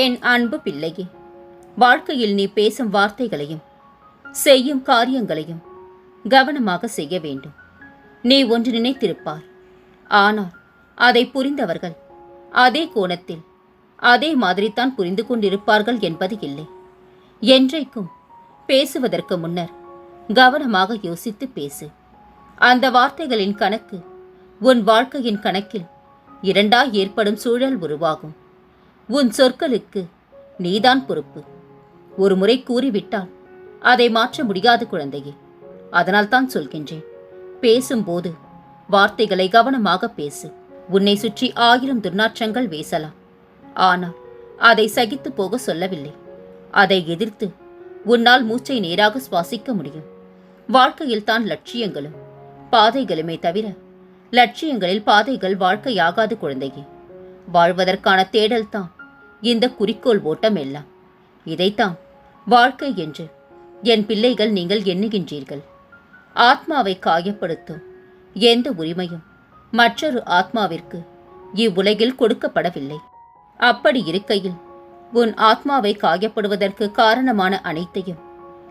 என் அன்பு பிள்ளையே? வாழ்க்கையில் நீ பேசும் வார்த்தைகளையும் செய்யும் காரியங்களையும் கவனமாக செய்ய வேண்டும். நீ ஒன்று நினைத்திருப்பாய் ஆனால் அதை புரிந்தவர்கள் அதே கோணத்தில் அதே மாதிரித்தான் புரிந்து கொண்டிருப்பார்கள் என்பது இல்லை. என்றைக்கும் பேசுவதற்கு முன்னர் கவனமாக யோசித்து பேசு. அந்த வார்த்தைகளின் கணக்கு உன் வாழ்க்கையின் கணக்கில் இரண்டாய் ஏற்படும் சூழல் உருவாகும். உன் சொற்களுக்கு நீதான் பொறுப்பு. ஒரு முறை கூறிவிட்டால் அதை மாற்ற முடியாது குழந்தையே. அதனால் தான் சொல்கின்றேன். பேசும்போது வார்த்தைகளை கவனமாக பேசு. உன்னை சுற்றி ஆயிரம் துர்நாற்றங்கள் வீசலாம். ஆனால் அதை சகித்து போக சொல்லவில்லை. அதை எதிர்த்து உன்னால் மூச்சை நேராக சுவாசிக்க முடியும். வாழ்க்கையில் தான் லட்சியங்களும் பாதைகளுமே தவிர லட்சியங்களில் பாதைகள் வாழ்க்கையாகாது குழந்தையே. வாழ்வதற்கான தேடல் தான். இந்த குறிக்கோள் ஓட்டம் எல்லாம். இதைத்தான் வாழ்க்கை என்று என் பிள்ளைகள் நீங்கள் எண்ணுகின்றீர்கள். ஆத்மாவை காயப்படுத்தும் எந்த உரிமையும் மற்றொரு ஆத்மாவிற்கு இவ்வுலகில் கொடுக்கப்படவில்லை. அப்படி இருக்கையில் உன் ஆத்மாவை காயப்படுவதற்கு காரணமான அனைத்தையும்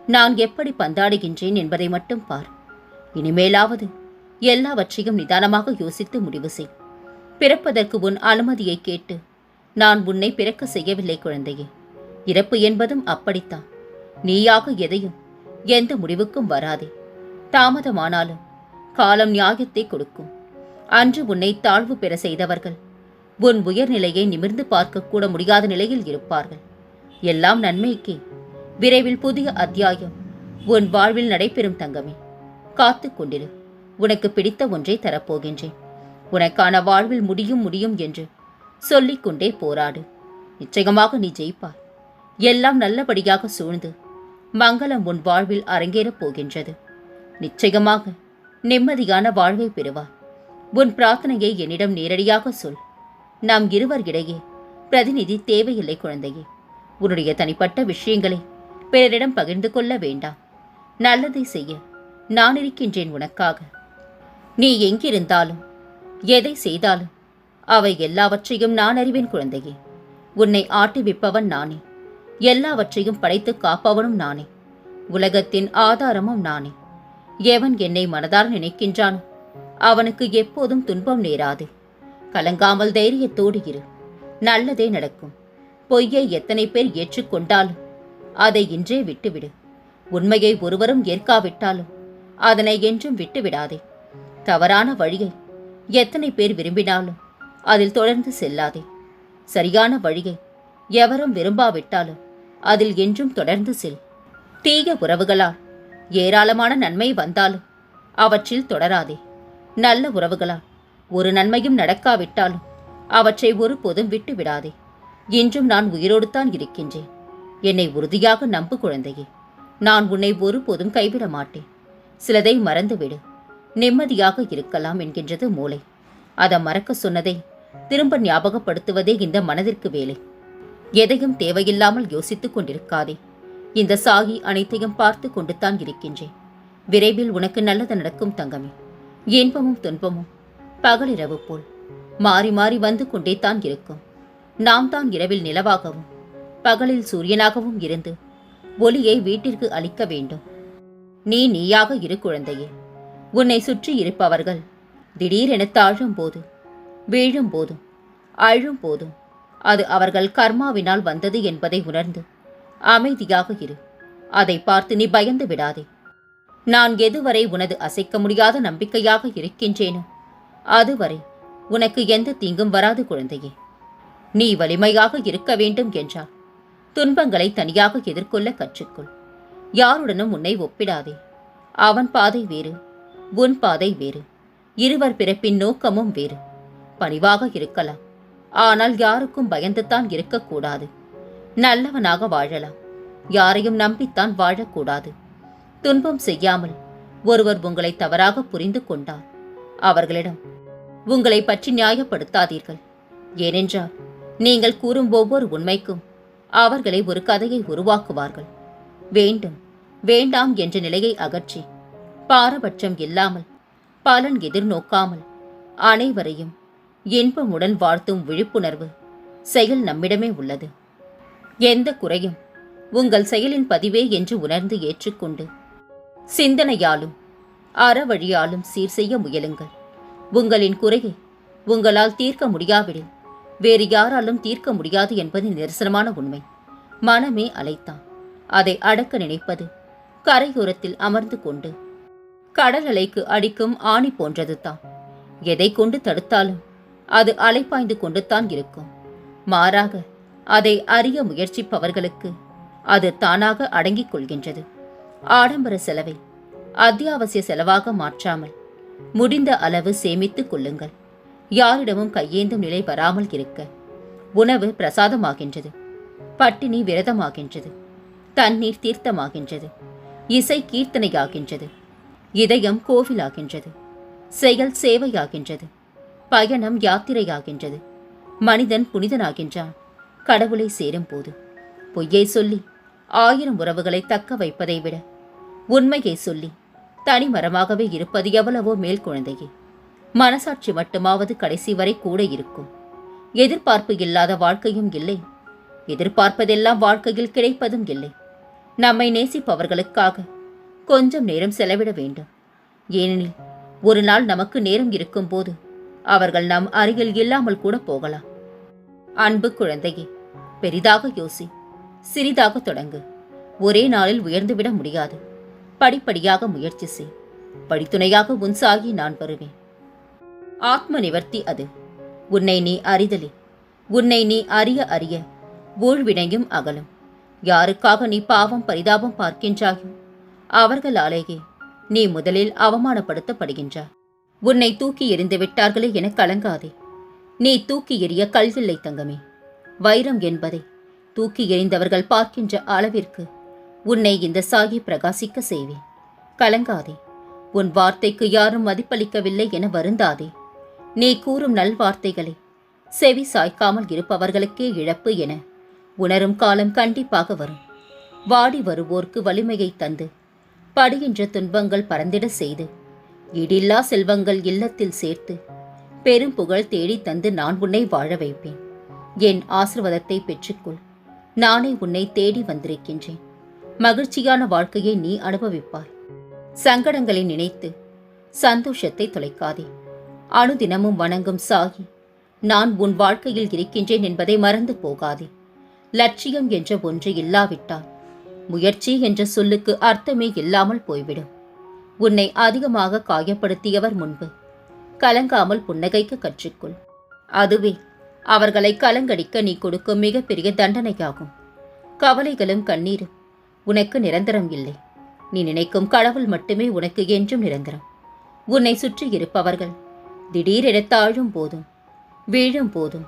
நான் எப்படி பந்தாடுகின்றேன் என்பதை மட்டும் பார். இனிமேலாவது எல்லாவற்றையும் நிதானமாக யோசித்து முடிவு செய். பிறப்பதற்கு உன் அனுமதியை கேட்டு நான் உன்னை பிறக்க செய்யவில்லை குழந்தையே. இறப்பு என்பதும் அப்படித்தான். நீயாக எதையும் எந்த முடிவுக்கும் வராதே. தாமதமானாலும் காலம் நியாயத்தை கொடுக்கும். அன்று உன்னை தாழ்வு பெற செய்தவர்கள் உன் உயர்நிலையை நிமிர்ந்து பார்க்க கூட முடியாத நிலையில் இருப்பார்கள். எல்லாம் நன்மைக்கே. விரைவில் புதிய அத்தியாயம் உன் வாழ்வில் நடைபெறும் தங்கமே. காத்துக் கொண்டிரு. உனக்கு பிடித்த ஒன்றை தரப்போகின்றேன். உனக்கான வாழ்வில் முடியும் முடியும் என்று சொல்லிக்கொண்டே போராடு. நிச்சயமாக நீ ஜெயிப்பாய். எல்லாம் நல்லபடியாக சூழ்ந்து மங்களம் உன் வாழ்வில் அரங்கேறப் போகின்றது. நிச்சயமாக நிம்மதியான வாழ்வை பெறுவா உன் பிரார்த்தனையை என்னிடம் நேரடியாக சொல். நாம் இருவர் இடையே பிரதிநிதி தேவையில்லை குழந்தையே. உன்னுடைய தனிப்பட்ட விஷயங்களை பிறரிடம் பகிர்ந்து கொள்ள வேண்டாம். நல்லதை செய்ய நான் இருக்கின்றேன் உனக்காக. நீ எங்கிருந்தாலும் எதை செய்தாலும் அவை எல்லாவற்றையும் நான் அறிவேன் குழந்தையே. உன்னை ஆட்டிவிப்பவன் நானே. எல்லாவற்றையும் படைத்து காப்பவனும் நானே. உலகத்தின் ஆதாரமும் நானே. எவன் என்னை மனதார் நினைக்கின்றானோ அவனுக்கு எப்போதும் துன்பம் நேராது. கலங்காமல் தைரியத்தோடு இரு. நல்லதே நடக்கும். பொய்யை எத்தனை பேர் ஏற்றுக்கொண்டாலும் அதை இன்றே விட்டுவிடு. உண்மையை ஒருவரும் ஏற்காவிட்டாலும் அதனை என்றும் விட்டுவிடாதே. தவறான வழியை எத்தனை பேர் விரும்பினாலும் அதில் தொடர்ந்து செல்லாதே. சரியான வழியை எவரும் விரும்பாவிட்டாலும் அதில் என்றும் தொடர்ந்து செல். தீய உறவுகளால் ஏராளமான நன்மை வந்தாலும் அவற்றில் தொடராதே. நல்ல உறவுகளால் ஒரு நன்மையும் நடக்காவிட்டாலும் அவற்றை ஒருபோதும் விட்டு விடாதே. இன்றும் நான் உயிரோடு தான் இருக்கின்றேன். என்னை உறுதியாக நம்பு குழந்தையே. நான் உன்னை ஒருபோதும் கைவிட மாட்டேன். சிலதை மறந்துவிடு. நிம்மதியாக இருக்கலாம் என்கின்றது மூளை. அதை மறக்க சொன்னதை திரும்ப ஞாபகப்படுத்துவதே இந்த மனதிற்கு வேலை. எதையும் தேவையில்லாமல் யோசித்துக் கொண்டிருக்காதே. இந்த சாகி அனைத்தையும் பார்த்து கொண்டு தான் இருக்கின்றேன். விரைவில் உனக்கு நல்லது நடக்கும் தங்கமே. இன்பமும் துன்பமும் பகலிரவு போல். மாறி மாறி வந்து கொண்டே தான் இருக்கும். நாம் தான் இரவில் நிலவாகவும் பகலில் சூரியனாகவும் இருந்து ஒளியை வீட்டிற்கு அளிக்க வேண்டும். நீ நீயாக இரு குழந்தையே. உன்னை சுற்றி இருப்பவர்கள். திடீரென தாழும் போதும் வீழும் போதும் அழும் போதும் அது அவர்கள் கர்மாவினால் வந்தது என்பதை உணர்ந்து அமைதியாக இரு. அதை பார்த்து நீ பயந்து விடாதே. நான் எதுவரை உனது அசைக்க முடியாத நம்பிக்கையாக இருக்கின்றேனோ அதுவரை உனக்கு எந்த தீங்கும் வராது குழந்தையே. நீ வலிமையாக இருக்க வேண்டும் என்றால் துன்பங்களை தனியாக எதிர்கொள்ள கற்றுக்கொள். யாருடனும் உன்னை ஒப்பிடாதே. அவன் பாதை வேறு. உன் பாதை வேறு. இருவர் பிறப்பின் நோக்கமும் வேறு. பணிவாக இருக்கலாம். ஆனால் யாருக்கும் பயந்துத்தான் இருக்கக்கூடாது. நல்லவனாக வாழலாம். யாரையும் நம்பித்தான் வாழக்கூடாது. துன்பம் செய்யாமல் ஒருவர் உங்களை தவறாக புரிந்து கொண்டார். அவர்களிடம் உங்களை பற்றி நியாயப்படுத்தாதீர்கள். ஏனென்றால் நீங்கள் கூறும் ஒவ்வொரு உண்மைக்கும் அவர்களை ஒரு கதையை உருவாக்குவார்கள். வேண்டும் வேண்டாம் என்ற நிலையை அகற்றி பாரபட்சம் இல்லாமல் பலன் எதிர்நோக்காமல் அனைவரையும் இன்பமுடன் வாழ்த்தும் விழிப்புணர்வு செயல் நம்மிடமே உள்ளது. எந்த குறையும் உங்கள் செயலின் பதிவே என்று உணர்ந்து ஏற்றுக்கொண்டு சிந்தனையாலும் அறவழியாலும் சீர் செய்ய முயலுங்கள். உங்களின் குறையை உங்களால் தீர்க்க முடியாவிடில் வேறு யாராலும் தீர்க்க முடியாது என்பது நிரசனமான உண்மை. மனமே அலைத்தான். அதை அடக்க நினைப்பது கரையோரத்தில் அமர்ந்து கொண்டு கடல் அலைக்கு அடிக்கும் ஆணி போன்றது தான் எதை கொண்டு தடுத்தாலும் அது அலைப்பாய்ந்து கொண்டு தான் இருக்கும். மாறாக அதை அறிய முயற்சிப்பவர்களுக்கு அது தானாக அடங்கிக் கொள்கின்றது. ஆடம்பர செலவை அத்தியாவசிய செலவாக மாற்றாமல் முடிந்த அளவு சேமித்துக் கொள்ளுங்கள். யாரிடமும் கையேந்தும் நிலை வராமல் இருக்க உணவு பிரசாதமாகின்றது. பட்டினி விரதமாகின்றது. தண்ணீர் தீர்த்தமாகின்றது. இசை கீர்த்தனையாகின்றது. இதயம் கோவிலாகின்றது. செயல் சேவையாகின்றது. பயணம் யாத்திரையாகின்றது. மனிதன் புனிதனாகின்றான். கடவுளை சேரும் போது பொய்யை சொல்லி ஆயிரம் உறவுகளை தக்க வைப்பதை விட உண்மையை சொல்லி தனிமரமாகவே இருப்பது எவ்வளவோ மேல் குழந்தையே. மனசாட்சி மட்டுமாவது கடைசி வரை கூட இருக்கும். எதிர்பார்ப்பு இல்லாத வாழ்க்கையும் இல்லை. எதிர்பார்ப்பதெல்லாம் வாழ்க்கையில் கிடைப்பதும் இல்லை. நம்மை நேசிப்பவர்களுக்காக கொஞ்சம் நேரம் செலவிட வேண்டும். ஏனெனில் ஒரு நாள் நமக்கு நேரம் இருக்கும்போது அவர்கள் நம் அருகில் இல்லாமல் கூட போகலாம். அன்பு குழந்தையே பெரிதாக யோசி சிறிதாக தொடங்கு. ஒரே நாளில் உயர்ந்துவிட முடியாது. படிப்படியாக முயற்சி செய். படித்துணையாக உன்சாகி நான் வருவேன். ஆத்ம நிவர்த்தி அது. உன்னை நீ அறிதலே. உன்னை நீ அறிய அறிய ஊழ்வினையும் அகலும். யாருக்காக நீ பாவம் பரிதாபம் பார்க்கின்றாயோ அவர்களாலேயே நீ முதலில் அவமானப்படுத்தப்படுகின்றாய் உன்னை தூக்கி எறிந்து விட்டார்களே என கலங்காதே. நீ தூக்கி எறிய கல்வில்லை தங்கமே. வைரம் என்பதை தூக்கி எறிந்தவர்கள் பார்க்கின்ற அளவிற்கு உன்னை இந்த சாகி பிரகாசிக்க செய்வேன். கலங்காதே உன் வார்த்தைக்கு யாரும் மதிப்பளிக்கவில்லை என வருந்தாதே. நீ கூறும் நல்வார்த்தைகளை செவி சாய்க்காமல் இருப்பவர்களுக்கே இழப்பு என உணரும் காலம் கண்டிப்பாக வரும். வாடி வருவோர்க்கு வலிமையை தந்து படுகின்ற துன்பங்கள் பறந்திட செய்து இடில்லா செல்வங்கள் இல்லத்தில் சேர்த்து பெரும் புகழ் தேடி தந்து நான் உன்னை வாழ வைப்பேன். என் ஆசிர்வாதத்தை பெற்றுக்கொள். நானே உன்னை தேடி வந்திருக்கின்றேன். மகிழ்ச்சியான வாழ்க்கையை நீ அனுபவிப்பாய். சங்கடங்களை நினைத்து சந்தோஷத்தை தொலைக்காதே. அணுதினமும் வணங்கும் சாகி நான் உன் வாழ்க்கையில் இருக்கின்றேன் என்பதை மறந்து போகாதே. லட்சியம் என்ற ஒன்று இல்லாவிட்டால் முயற்சி என்ற சொல்லுக்கு அர்த்தமே இல்லாமல் போய்விடும். உன்னை அதிகமாக காயப்படுத்தியவர் முன்பு. கலங்காமல் புன்னகைக்க கற்றுக்கொள். அதுவே அவர்களை கலங்கடிக்க நீ கொடுக்கும் மிகப்பெரிய தண்டனையாகும். கவலைகளும் கண்ணீரும் உனக்கு நிரந்தரம் இல்லை. நீ நினைக்கும் கடவுள் மட்டுமே உனக்கு என்றும் நிரந்தரம். உன்னை சுற்றி இருப்பவர்கள் திடீரென தாழும் போதும் வீழும் போதும்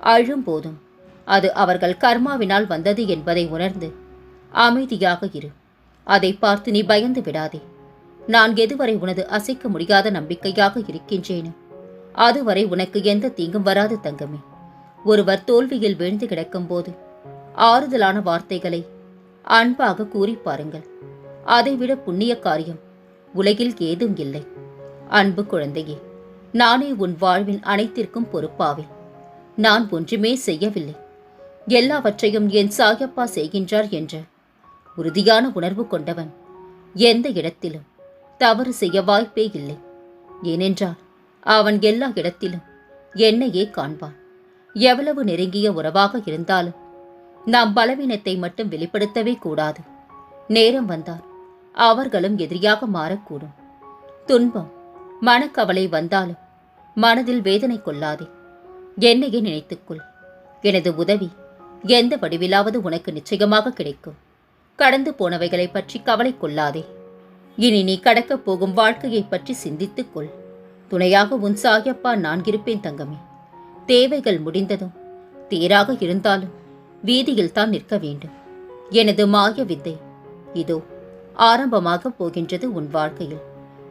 அழும் போதும். அது அவர்கள் கர்மாவினால் வந்தது என்பதை உணர்ந்து அமைதியாக இரு. அதை பார்த்து நீ பயந்து விடாதே. நான் எதுவரை உனது அசைக்க முடியாத நம்பிக்கையாக இருக்கின்றேனோ அதுவரை உனக்கு எந்த தீங்கும் வராது தங்கமே. ஒருவர் தோல்வியில் விழுந்து கிடக்கும்போது ஆறுதலான வார்த்தைகளை அன்பாக கூறி பாருங்கள். அதைவிட புண்ணிய காரியம் உலகில் ஏதும் இல்லை. அன்பு குழந்தையே நானே உன் வாழ்வின் அனைத்திற்கும் பொறுப்பாவேன் நான் ஒன்றுமே செய்யவில்லை. எல்லாவற்றையும் என் சாயப்பா செய்கின்றார் என்ற உறுதியான உணர்வு கொண்டவன். எந்த இடத்திலும் தவறு செய்ய வாய்ப்பே இல்லை. ஏனென்றால் அவன் எல்லா இடத்திலும் என்னையே காண்பான். எவ்வளவு நெருங்கிய உறவாக இருந்தாலும் நாம் பலவீனத்தை மட்டும் வெளிப்படுத்தவே கூடாது. நேரம் வந்தால் அவர்களும் எதிரியாக மாறக்கூடும். துன்பம் மனக்கவலை வந்தாலும் மனதில் வேதனை கொள்ளாதே. என்னையே நினைத்துக்கொள். எனது உதவி எந்த வடிவிலாவது உனக்கு நிச்சயமாக கிடைக்கும். கடந்து போனவைகளை பற்றி கவலை கொள்ளாதே. இனி நீ கடக்கப் போகும் வாழ்க்கையை பற்றி சிந்தித்துக் கொள். துணையாக உன் சாயப்பா நான் இருப்பேன் தங்கமே. தேவைகள் முடிந்ததும் தேராக இருந்தாலும் வீதியில் தான் நிற்க வேண்டும். எனது மாய வித்தை இதோ ஆரம்பமாக போகின்றது உன் வாழ்க்கையில்.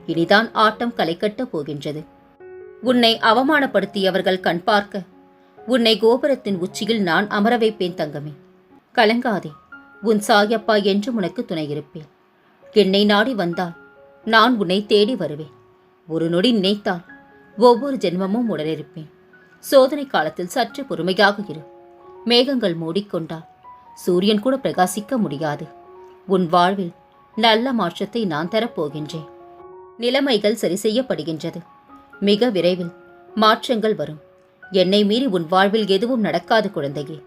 இனிதான் ஆட்டம் களைக்கட்டப் போகின்றது. உன்னை அவமானப்படுத்தியவர்கள் கண் பார்க்க உன்னை கோபுரத்தின் உச்சியில் நான் அமர வைப்பேன் தங்கமே. கலங்காதே. உன் சாயப்பா என்று உனக்கு துணையிருப்பேன். என்னை நாடி வந்தால் நான் உன்னை தேடி வருவேன். ஒரு நொடி நினைத்தால் ஒவ்வொரு ஜென்மமும் உடனிருப்பேன். சோதனை காலத்தில் சற்று பொறுமையாக இரு. மேகங்கள் மூடிக்கொண்டால் சூரியன் கூட பிரகாசிக்க முடியாது. உன் வாழ்வில் நல்ல மாற்றத்தை நான் தரப்போகின்றேன். நிலைமைகள் சரி செய்யப்படுகின்றது. மிக விரைவில் மாற்றங்கள் வரும். என்னை மீறி உன் வாழ்வில் எதுவும் நடக்காது குழந்தையே.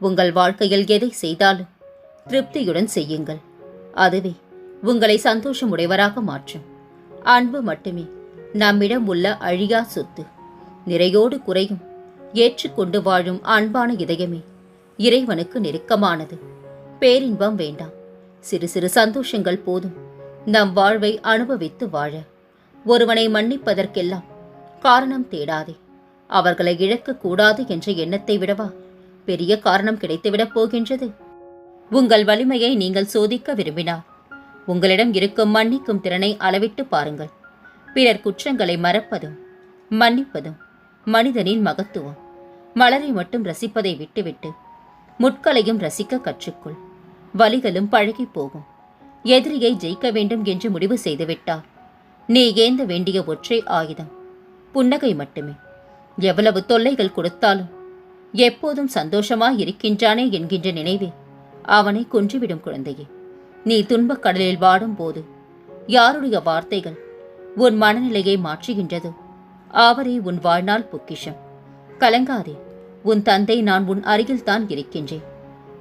உங்கள் வாழ்க்கையில் எதை செய்தாலும் திருப்தியுடன் செய்யுங்கள். அதுவே உங்களை சந்தோஷமுடையவராக மாற்றும். அன்பு மட்டுமே நம்மிடம் உள்ள அழியா சொத்து. நிறையோடு குறையும் ஏற்றுக்கொண்டு வாழும் அன்பான இதயமே இறைவனுக்கு நெருக்கமானது. பேரின்பம் வேண்டாம். சிறு சிறு சந்தோஷங்கள் போதும். நம் வாழ்வை அனுபவித்து வாழ. ஒருவனை மன்னிப்பதற்கெல்லாம் காரணம் தேடாதே. அவர்களை இழக்கக்கூடாது என்ற எண்ணத்தை விடவா? பெரிய காரணம் கிடைத்துவிடப் போகின்றது. உங்கள் வலிமையை நீங்கள் சோதிக்க விரும்பினார். உங்களிடம் இருக்கும் மன்னிக்கும் திறனை அளவிட்டு பாருங்கள். பிறர் குற்றங்களை மறப்பதும் மன்னிப்பதும் மனிதனின் மகத்துவம். மலரை மட்டும் ரசிப்பதை விட்டுவிட்டு முட்களையும் ரசிக்க கற்றுக்கொள். வலிகளும் பழகி போகும். எதிரியை ஜெயிக்க வேண்டும் என்று முடிவு செய்துவிட்டார். நீ ஏந்த வேண்டிய ஒற்றை ஆயுதம்? புன்னகை மட்டுமே. எவ்வளவு தொல்லைகள் கொடுத்தாலும் எப்போதும் சந்தோஷமாய் இருக்கின்றானே என்கின்ற நினைவே அவனை கொன்றுவிடும் குழந்தையே. நீ துன்பக் கடலில் வாடும்போது யாருடைய வார்த்தைகள் உன் மனநிலையை மாற்றுகின்றதோ? அவரே உன் வாழ்நாள் பொக்கிஷம். கலங்காதே உன் தந்தை நான் உன் அருகில்தான் இருக்கின்றேன்.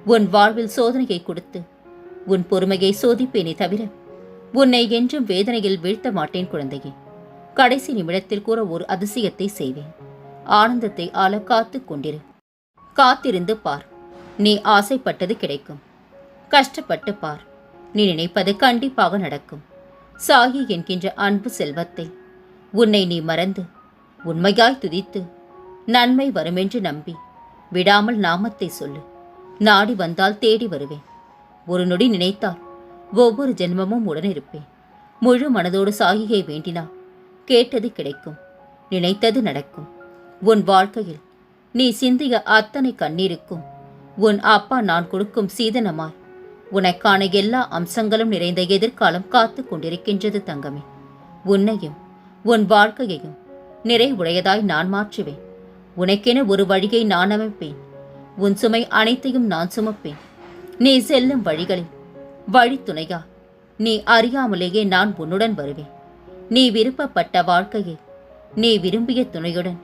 உன் வாழ்வில் சோதனையை கொடுத்து உன் பொறுமையை சோதிப்பேனே தவிர உன்னை என்றும் வேதனையில் வீழ்த்த மாட்டேன் குழந்தையே. கடைசி நிமிடத்தில் கூற ஒரு அதிசயத்தை செய்வேன். ஆனந்தத்தை ஆள காத்து கொண்டிரு. காத்திருந்து பார். நீ ஆசைப்பட்டது கிடைக்கும். கஷ்டப்பட்டு பார். நீ நினைப்பது கண்டிப்பாக நடக்கும். சாகி என்கின்ற அன்பு செல்வத்தை உன்னை நீ மறந்து உண்மையாய் துதித்து நன்மை வருமென்று நம்பி விடாமல் நாமத்தை சொல்லு. நாடி வந்தால் தேடி வருவேன். ஒரு நொடி நினைத்தால் ஒவ்வொரு ஜென்மமும் உடன் இருப்பேன். முழு மனதோடு சாகியை வேண்டினா கேட்டது கிடைக்கும். நினைத்தது நடக்கும். உன் வாழ்க்கையில் நீ சிந்திய அத்தனை கண்ணீருக்கும் உன் அப்பா நான் கொடுக்கும் சீதனமாய். உனக்கான எல்லா அம்சங்களும் நிறைந்த எதிர்காலம் காத்து கொண்டிருக்கின்றது தங்கமே. உன்னையும் உன் வாழ்க்கையையும் நிறைவுடையதாய் நான் மாற்றுவேன். உனக்கென ஒரு வழியை நான் அமைப்பேன். உன் சுமை அனைத்தையும் நான் சுமப்பேன். நீ செல்லும் வழிகளில் வழித்துணையா நீ அறியாமலேயே நான் உன்னுடன் வருவேன். நீ விருப்பப்பட்ட வாழ்க்கையை நீ விரும்பிய துணையுடன்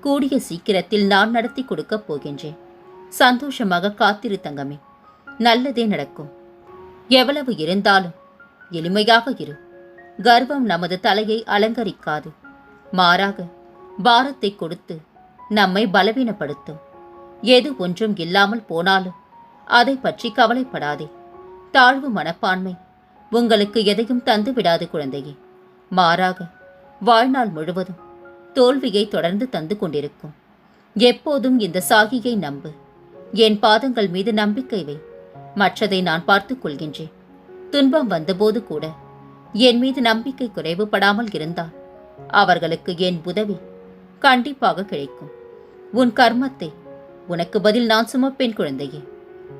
கூடிய சீக்கிரத்தில் நான் நடத்தி கொடுக்கப் போகின்றேன். சந்தோஷமாக காத்திரு தங்கமே. நல்லதே நடக்கும். எவ்வளவு இருந்தாலும் எளிமையாக இரு. கர்வம் நமது தலையை அலங்கரிக்காது. மாறாக பாரத்தை கொடுத்து நம்மை பலவீனப்படுத்தும். எது ஒன்றும் இல்லாமல் போனாலும் அதை பற்றி கவலைப்படாதே. தாழ்வு மனப்பான்மை உங்களுக்கு எதையும் தந்துவிடாது குழந்தையே. மாறாக வாழ்நாள் முழுவதும் தோல்வியை தொடர்ந்து தந்து கொண்டிருக்கும். எப்போதும் இந்த சாகியை நம்பு. என் பாதங்கள் மீது நம்பிக்கை வை. மற்றதை நான் பார்த்துக் கொள்கின்றேன். துன்பம் வந்தபோது கூட என் மீது நம்பிக்கை குறைவுபடாமல் இருந்தால் அவர்களுக்கு என் உதவி கண்டிப்பாக கிடைக்கும். உன் கர்மத்தை உனக்கு பதில் நான் சுமப்பேன் குழந்தையே.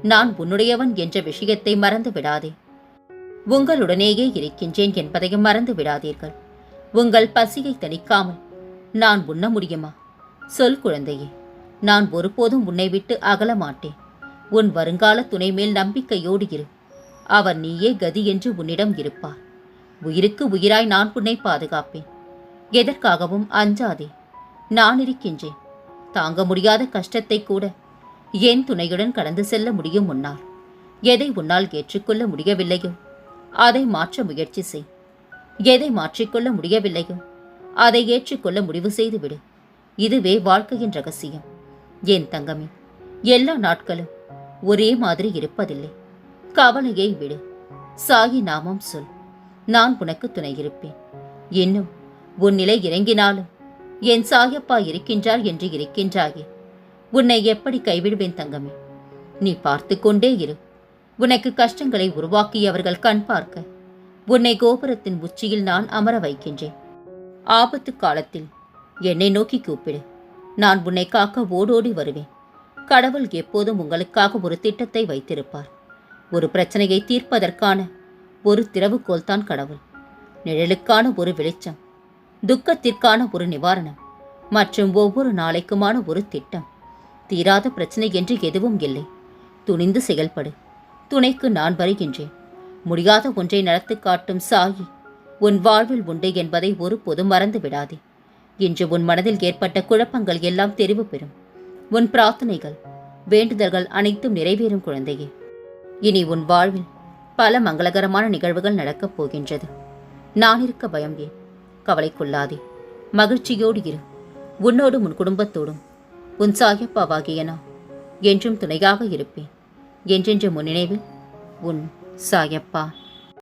நான் உன்னுடையவன் என்ற விஷயத்தை மறந்து விடாதே. உங்களுடனேயே இருக்கின்றேன் என்பதையும் மறந்து விடாதீர்கள். உங்கள் பசியை தணிக்காமல் நான் உண்ண முடியுமா? சொல் குழந்தையே. நான் ஒருபோதும் உன்னை விட்டு அகல மாட்டேன் உன் வருங்கால துணை மேல் நம்பிக்கையோடு இரு. அவர் நீயே கதி என்று உன்னிடம் இருப்பார். உயிருக்கு உயிராய் நான் உன்னை பாதுகாப்பேன். எதற்காகவும் அஞ்சாதே. நான் இருக்கின்றேன். தாங்க முடியாத கஷ்டத்தை கூட என் துணையுடன் கடந்து செல்ல முடியும் உன்னால். எதை உன்னால் ஏற்றுக்கொள்ள முடியவில்லையோ அதை மாற்ற முயற்சி செய். எதை மாற்றிக்கொள்ள முடியவில்லையோ அதை ஏற்றுக்கொள்ள முடிவு செய்துவிடு. இதுவே வாழ்க்கையின் ரகசியம். என் தங்கமே? எல்லா நாட்களும் ஒரே மாதிரி இருப்பதில்லை. கவலையை விடு. சாயி நாமம் சொல். நான் உனக்கு துணை இருப்பேன். இன்னும் உன் நிலை இறங்கினாலும் என் சாயப்பா இருக்கின்றார் என்று இருக்கின்றாயே. உன்னை எப்படி கைவிடுவேன் தங்கமே? நீ பார்த்து கொண்டே இரு. உனக்கு கஷ்டங்களை உருவாக்கியவர்கள் கண் பார்க்க. உன்னை கோபுரத்தின் உச்சியில் நான் அமர வைக்கின்றேன். ஆபத்து காலத்தில் என்னை நோக்கி கூப்பிடு. நான் உன்னை காக்க ஓடோடி வருவேன். கடவுள் எப்போதும் உங்களுக்காக ஒரு திட்டத்தை வைத்திருப்பார். ஒரு பிரச்சனையை தீர்ப்பதற்கான ஒரு திறவுகோல் தான் கடவுள். நிழலுக்கான ஒரு வெளிச்சம் துக்கத்திற்கான ஒரு நிவாரணம் மற்றும் ஒவ்வொரு நாளைக்குமான ஒரு திட்டம். தீராத பிரச்சனை என்று எதுவும் இல்லை. துணிந்து செயல்படு. துணைக்கு நான் வருகின்றேன். முடியாத ஒன்றை நடத்து காட்டும் சாயி உன் வாழ்வில் உண்டு என்பதை ஒருபோதும் மறந்து விடாதே இன்று உன் மனதில் ஏற்பட்ட குழப்பங்கள் எல்லாம் தெரிவு பெறும். உன் பிரார்த்தனைகள் வேண்டுதல்கள் அனைத்தும் நிறைவேறும் குழந்தையே. இனி உன் வாழ்வில் பல மங்களகரமான நிகழ்வுகள் நடக்கப் போகின்றது. நான் இருக்க பயம் ஏன்? கவலைக்குள்ளாதே. மகிழ்ச்சியோடு இரு. உன்னோடும் உன் குடும்பத்தோடும். உன் சாயப்பாவாகிய நான் என்றும் துணையாக இருப்பேன். என்றென்று முன் நினைவில் உன் சாயப்பா.